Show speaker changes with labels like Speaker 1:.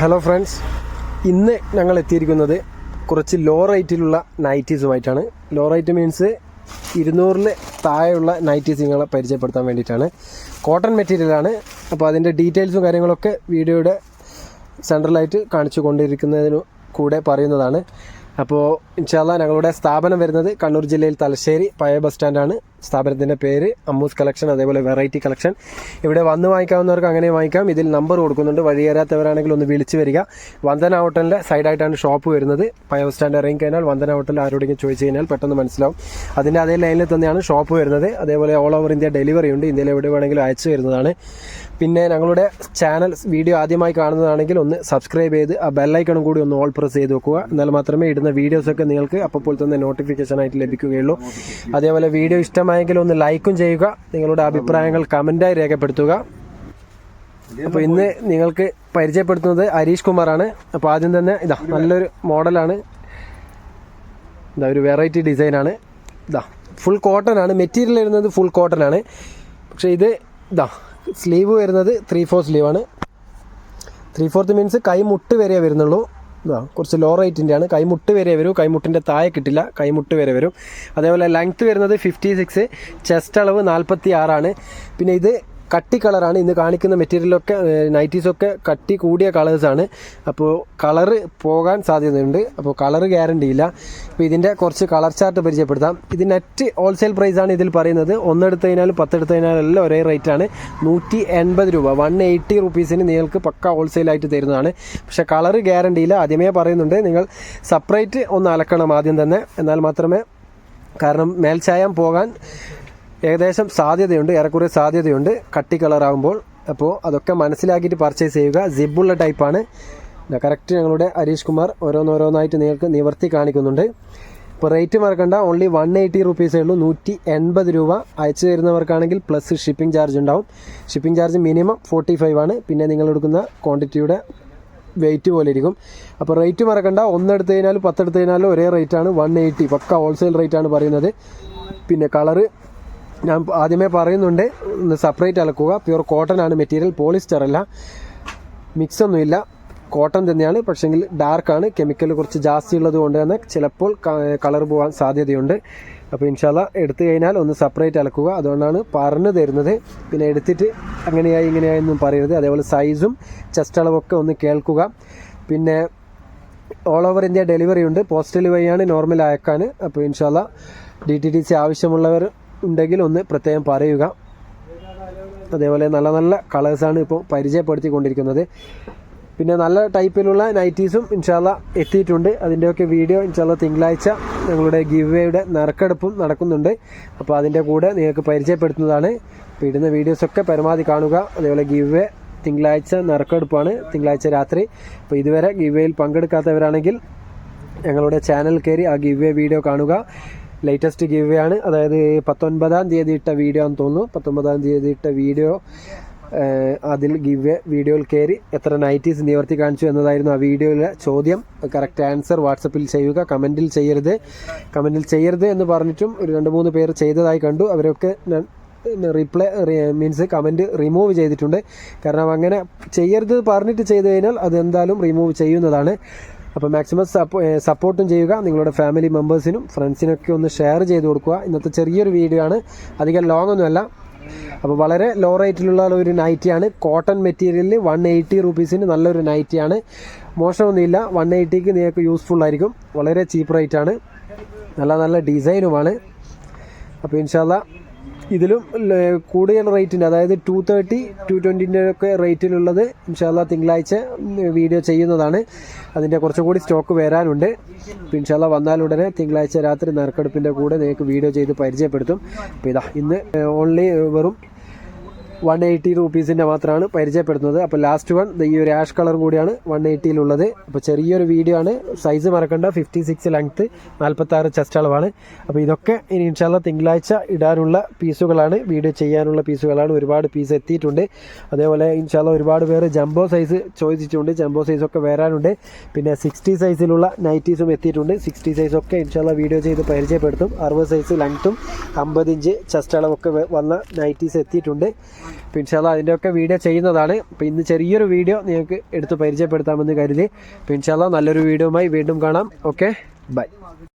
Speaker 1: Hello friends ഇന്ന് ഞങ്ങൾ എത്തിയിരിക്കുന്നത് കുറച്ച് ലോ റേറ്റിലുള്ള നൈറ്റീസുമായിട്ടാണ് ലോ റേറ്റ് മീൻസ് ഇരുന്നൂറിൽ താഴെയുള്ള നൈറ്റീസ് നിങ്ങളെ പരിചയപ്പെടുത്താൻ വേണ്ടിയിട്ടാണ്. കോട്ടൺ മെറ്റീരിയലാണ് അപ്പോൾ അതിന്റെ ഡീറ്റെയിൽസും കാര്യങ്ങളൊക്കെ വീഡിയോയുടെ സെൻട്രലായിട്ട് കാണിച്ചു കൊണ്ടിരിക്കുന്നതിനു കൂടെ പറയുന്നതാണ്. അപ്പോൾ ഇൻഷാല്ല ഞങ്ങളുടെ സ്ഥാപനം വരുന്നത് കണ്ണൂർ ജില്ലയിൽ തലശ്ശേരി പഴയ ബസ് സ്റ്റാൻഡാണ് സ്ഥാപനത്തിന്റെ പേര് അമ്മൂസ് കളക്ഷൻ അതേപോലെ വെറൈറ്റി കളക്ഷൻ. ഇവിടെ വന്ന് വാങ്ങിക്കാവുന്നവർക്ക് അങ്ങനെ വാങ്ങിക്കാം. ഇതിൽ നമ്പർ കൊടുക്കുന്നുണ്ട്. വഴിയേരാത്തവരാണെങ്കിൽ ഒന്ന് വിളിച്ച് വരിക. വന്ദന ഹോട്ടലിന്റെ സൈഡായിട്ടാണ് ഷോപ്പ് വരുന്നത്. പയ ബസ് സ്റ്റാൻഡ് ഇറങ്ങി കഴിഞ്ഞാൽ വന്ദന ഹോട്ടൽ ആരോടെങ്കിലും ചോദിച്ചു കഴിഞ്ഞാൽ പെട്ടെന്ന് മനസ്സിലാവും. അതിന്റെ അതേ ലൈനിൽ തന്നെയാണ് ഷോപ്പ് വരുന്നത്. അതേപോലെ ഓൾ ഓവർ ഇന്ത്യ ഡെലിവറി ഉണ്ട്. ഇന്ത്യയിൽ എവിടെ വേണമെങ്കിലും അയച്ചു വരുന്നതാണ് പിന്നെ ഞങ്ങളുടെ ചാനൽ വീഡിയോ ആദ്യമായി കാണുന്നതാണെങ്കിൽ ഒന്ന് സബ്സ്ക്രൈബ് ചെയ്ത് ആ ബെല്ലൈക്കണും കൂടി ഒന്ന് ഓൾ പ്രസ് ചെയ്ത് വെക്കുക. എന്നാൽ മാത്രമേ ഇടുന്ന വീഡിയോസൊക്കെ നിങ്ങൾക്ക് അപ്പോൾ തന്നെ നോട്ടിഫിക്കേഷൻ ആയിട്ട് ലഭിക്കുകയുള്ളൂ. അതേപോലെ വീഡിയോ ഇഷ്ടമായെങ്കിൽ ഒന്ന് ലൈക്കും ചെയ്യുക നിങ്ങളുടെ അഭിപ്രായങ്ങൾ കമന്റായി രേഖപ്പെടുത്തുക. അപ്പോൾ ഇന്ന് നിങ്ങൾക്ക് പരിചയപ്പെടുത്തുന്നത് ഹരീഷ് കുമാറാണ്. അപ്പോൾ ആദ്യം തന്നെ ഇതാ നല്ലൊരു മോഡലാണ്. ഇതാ ഒരു വെറൈറ്റി ഡിസൈനാണ്. ഇതാ ഫുൾ കോട്ടൺ ആണ്. മെറ്റീരിയൽ വരുന്നത് ഫുൾ കോട്ടൺ ആണ്. പക്ഷേ ഇത് ഇതാ സ്ലീവ് വരുന്നത് ത്രീ ഫോർ സ്ലീവാണ് ത്രീ ഫോർത്ത് മീൻസ് കൈ മുട്ട് വരെയേ വരുന്നുള്ളൂ. കുറച്ച് ലോ റേറ്റിന്റെ ആണ് കൈമുട്ട് വരെ വരും. കൈമുട്ടിന്റെ താഴെ കിട്ടില്ല. കൈമുട്ട് വരെ വരും. അതേപോലെ ലെങ്ത്ത് വരുന്നത് ഫിഫ്റ്റി സിക്സ് ചെസ്റ്റ് അളവ് നാൽപ്പത്തി ആറാണ് പിന്നെ ഇത് കട്ടി കളറാണ് ഇന്ന് കാണിക്കുന്ന മെറ്റീരിയലൊക്കെ നൈറ്റീസൊക്കെ കട്ടി കൂടിയ കളേഴ്സാണ്. അപ്പോൾ കളറ് പോകാൻ സാധ്യതയുണ്ട്. അപ്പോൾ കളറ് ഗ്യാരണ്ടി ഇല്ല അപ്പോൾ ഇതിന്റെ കുറച്ച് കളർ ചാർട്ട് പരിചയപ്പെടുത്താം. ഇത് നെറ്റ് ഹോൾസെയിൽ പ്രൈസാണ് ഇതിൽ പറയുന്നത്. ഒന്നെടുത്ത് കഴിഞ്ഞാലും പത്തെടുത്ത് കഴിഞ്ഞാലും എല്ലാം ഒരേ റേറ്റാണ്. നൂറ്റി എൺപത് രൂപ. വൺ എയ്റ്റി റുപ്പീസിന് നിങ്ങൾക്ക് പക്ക ഹോൾസെയിലായിട്ട് തരുന്നതാണ്. പക്ഷേ കളറ് ഗ്യാരണ്ടി ഇല്ല ആദ്യമേ പറയുന്നുണ്ട്. നിങ്ങൾ സെപ്പറേറ്റ് ഒന്ന് അലക്കണം ആദ്യം തന്നെ. എന്നാൽ മാത്രമേ കാരണം മേൽച്ചായം പോകാൻ ഏകദേശം സാധ്യതയുണ്ട് ഏറെക്കുറെ സാധ്യതയുണ്ട്. കട്ടി കളറാകുമ്പോൾ അപ്പോൾ അതൊക്കെ മനസ്സിലാക്കിയിട്ട് പർച്ചേസ് ചെയ്യുക. സിബുള്ള ടൈപ്പാണ് കറക്റ്റ് ഞങ്ങളുടെ ഹരീഷ് കുമാർ ഓരോന്നോരോന്നായിട്ട് നിങ്ങൾക്ക് നിവർത്തി കാണിക്കുന്നുണ്ട്. ഇപ്പോൾ റേറ്റ് മറക്കണ്ട ഓൺലി വൺ എയ്റ്റി റുപ്പീസേ ഉള്ളൂ. നൂറ്റി എൺപത് രൂപ അയച്ചു തരുന്നവർക്കാണെങ്കിൽ പ്ലസ് ഷിപ്പിംഗ് ചാർജ് ഉണ്ടാവും. Shipping charge minimum forty five ആണ്. പിന്നെ നിങ്ങൾ എടുക്കുന്ന ക്വാണ്ടിറ്റിയുടെ വെയിറ്റ് പോലെ ഇരിക്കും. അപ്പോൾ റേറ്റ് മറക്കണ്ട ഒന്നെടുത്ത് കഴിഞ്ഞാലും പത്തെടുത്ത് കഴിഞ്ഞാലും ഒരേ റേറ്റാണ് വൺ എയ്റ്റി പക്ക ഹോൾസെയിൽ റേറ്റാണ് പറയുന്നത്. പിന്നെ കളറ് ഞാൻ ആദ്യമേ പറയുന്നുണ്ട് ഒന്ന് സെപ്പറേറ്റ് അലക്കുക. പ്യുവർ കോട്ടൺ ആണ് മെറ്റീരിയൽ പോളിസ്റ്റർ അല്ല. മിക്സ് ഒന്നുമില്ല. കോട്ടൺ തന്നെയാണ് പക്ഷെങ്കിൽ ഡാർക്കാണ് കെമിക്കൽ കുറച്ച് ജാസ്തി ഉള്ളത് കൊണ്ട് തന്നെ ചിലപ്പോൾ കളർ പോകാൻ സാധ്യതയുണ്ട്. അപ്പോൾ ഇൻഷാല്ല എടുത്തു കഴിഞ്ഞാൽ ഒന്ന് സെപ്പറേറ്റ് അലക്കുക. അതുകൊണ്ടാണ് പറഞ്ഞു തരുന്നത്. പിന്നെ എടുത്തിട്ട് അങ്ങനെയായി ഇങ്ങനെയായി ഒന്നും പറയരുത്. അതേപോലെ സൈസും ചെസ്റ്റ് അളവൊക്കെ ഒന്ന് കേൾക്കുക. പിന്നെ ഓൾ ഓവർ ഇന്ത്യ ഡെലിവറി ഉണ്ട്. പോസ്റ്റൽ വഴിയാണ് നോർമൽ അയക്കാൻ. അപ്പോൾ ഇൻഷാല്ല ഡി ടി ടി സി ആവശ്യമുള്ളവർ ഉണ്ടെങ്കിൽ ഒന്ന് പ്രത്യേകം പറയുക. അതേപോലെ നല്ല നല്ല കളേഴ്സാണ് ഇപ്പോൾ പരിചയപ്പെടുത്തിക്കൊണ്ടിരിക്കുന്നത്. പിന്നെ നല്ല ടൈപ്പിലുള്ള നൈറ്റീസും ഇൻഷാല്ല എത്തിയിട്ടുണ്ട്. അതിന്റെയൊക്കെ വീഡിയോ ഇൻഷാല്ല തിങ്കളാഴ്ച ഞങ്ങളുടെ ഗിവ് വേയുടെ നറുക്കെടുപ്പും നടക്കുന്നുണ്ട്. അപ്പോൾ അതിന്റെ കൂടെ നിങ്ങൾക്ക് പരിചയപ്പെടുത്തുന്നതാണ്. അപ്പോൾ ഇടുന്ന വീഡിയോസൊക്കെ പരമാവധി കാണുക. അതേപോലെ ഗിവ് തിങ്കളാഴ്ച നറുക്കെടുപ്പാണ്. തിങ്കളാഴ്ച രാത്രി. അപ്പോൾ ഇതുവരെ ഗിവ് വേയിൽ പങ്കെടുക്കാത്തവരാണെങ്കിൽ ഞങ്ങളുടെ ചാനൽ കയറി ആ ഗിവ് വീഡിയോ കാണുക. ലേറ്റസ്റ്റ് ഗീവ് ആണ്. അതായത് പത്തൊൻപതാം തീയതി ഇട്ട വീഡിയോ എന്ന് തോന്നുന്നു. പത്തൊമ്പതാം തീയതി ഇട്ട വീഡിയോ അതിൽ ഗിവ് വീഡിയോയിൽ കയറി എത്ര നൈറ്റീസ് നിവർത്തി കാണിച്ചു എന്നതായിരുന്നു ആ വീഡിയോയിലെ ചോദ്യം. കറക്റ്റ് ആൻസർ വാട്സപ്പിൽ ചെയ്യുക കമന്റിൽ ചെയ്യരുത്. കമന്റിൽ ചെയ്യരുത് എന്ന് പറഞ്ഞിട്ടും ഒരു രണ്ട് മൂന്ന് പേർ ചെയ്തതായി കണ്ടു. അവരൊക്കെ ഞാൻ റിപ്ലൈ മീൻസ് കമന്റ് റിമൂവ് ചെയ്തിട്ടുണ്ട്. കാരണം അങ്ങനെ ചെയ്യരുത് പറഞ്ഞിട്ട് ചെയ്തു കഴിഞ്ഞാൽ അത് എന്തായാലും റിമൂവ് ചെയ്യുന്നതാണ്. അപ്പോൾ മാക്സിമം സപ്പോ സപ്പോർട്ടും ചെയ്യുക. നിങ്ങളുടെ ഫാമിലി മെമ്പേഴ്സിനും ഫ്രണ്ട്സിനൊക്കെ ഒന്ന് ഷെയർ ചെയ്ത് കൊടുക്കുക. ഇന്നത്തെ ചെറിയൊരു വീഡിയോ ആണ്. അധികം ലോങ് ഒന്നുമല്ല അപ്പോൾ വളരെ ലോ റേറ്റിലുള്ള ഒരു നൈറ്റിയാണ് കോട്ടൺ മെറ്റീരിയലിൽ വൺ എയ്റ്റി റുപ്പീസിന് നല്ലൊരു നൈറ്റിയാണ് മോശമൊന്നുമില്ല. വൺ എയ്റ്റിക്ക് നിങ്ങൾക്ക് യൂസ്ഫുൾ ആയിരിക്കും. വളരെ ചീപ്പ് റേറ്റാണ് നല്ല നല്ല ഡിസൈനുമാണ് അപ്പോൾ ഇൻഷാല്ല ഇതിലും കൂടുതൽ റേറ്റിന്റെ. അതായത് ടു തേർട്ടി ടു ട്വന്റിന്റെ ഒക്കെ റേറ്റിലുള്ളത് ഇൻഷാല്ല തിങ്കളാഴ്ച വീഡിയോ ചെയ്യുന്നതാണ്. അതിന്റെ കുറച്ചും കൂടി സ്റ്റോക്ക് വരാനുണ്ട്. ഇൻഷാല്ല വന്നാലുടനെ തിങ്കളാഴ്ച രാത്രി നറുക്കെടുപ്പിന്റെ കൂടെ നിങ്ങൾക്ക് വീഡിയോ ചെയ്ത് പരിചയപ്പെടുത്തും. അപ്പോൾ ഇതാ ഇന്ന് ഓൺലി വെറും വൺ എയ്റ്റി റുപ്പീസിന്റെ മാത്രമാണ് പരിചയപ്പെടുത്തുന്നത് അപ്പോൾ ലാസ്റ്റ് വൺ ഈ ഒരു ആഷ് കളർ കൂടിയാണ് വൺ എയ്റ്റിയിലുള്ളത് അപ്പോൾ ചെറിയൊരു വീഡിയോ ആണ്. സൈസ് മറക്കണ്ട. ഫിഫ്റ്റി സിക്സ് ലെങ്ത്ത് നാൽപ്പത്താറ് ചെസ്റ്റ് അളവാണ്. അപ്പോൾ ഇതൊക്കെ ഇനി ഇൻഷാല്ല തിങ്കളാഴ്ച ഇടാനുള്ള പീസുകളാണ്. വീഡിയോ ചെയ്യാനുള്ള പീസുകളാണ്. ഒരുപാട് പീസ് എത്തിയിട്ടുണ്ട്. അതേപോലെ ഇൻഷാല്ല ഒരുപാട് പേര് ജംബോ സൈസ് ചോദിച്ചിട്ടുണ്ട്. ജംബോ സൈസൊക്കെ വരാനുണ്ട്. പിന്നെ സിക്സ്റ്റി സൈസിലുള്ള നൈറ്റീസും എത്തിയിട്ടുണ്ട്. സിക്സ്റ്റി സൈസൊക്കെ ഇൻഷാല്ല വീഡിയോ ചെയ്ത് പരിചയപ്പെടുത്തും. അറുപത് സൈസ് ലെങ്ത്തും അമ്പത് ഇഞ്ച് ചെസ്റ്റ് അളവൊക്കെ വന്ന നൈറ്റീസ് എത്തിയിട്ടുണ്ട്. അപ്പോൾ അതിന്റെ ഒക്കെ വീഡിയോ ചെയ്യുന്നതാണ്. അപ്പോൾ ഇന്ന് ചെറിയൊരു വീഡിയോ നിങ്ങൾക്ക് എടുത്ത് പരിചയപ്പെടുത്താമെന്ന് കരുതി. അപ്പോൾ നല്ലൊരു വീഡിയോയുമായി വീണ്ടും കാണാം. ഓക്കെ? ബൈ.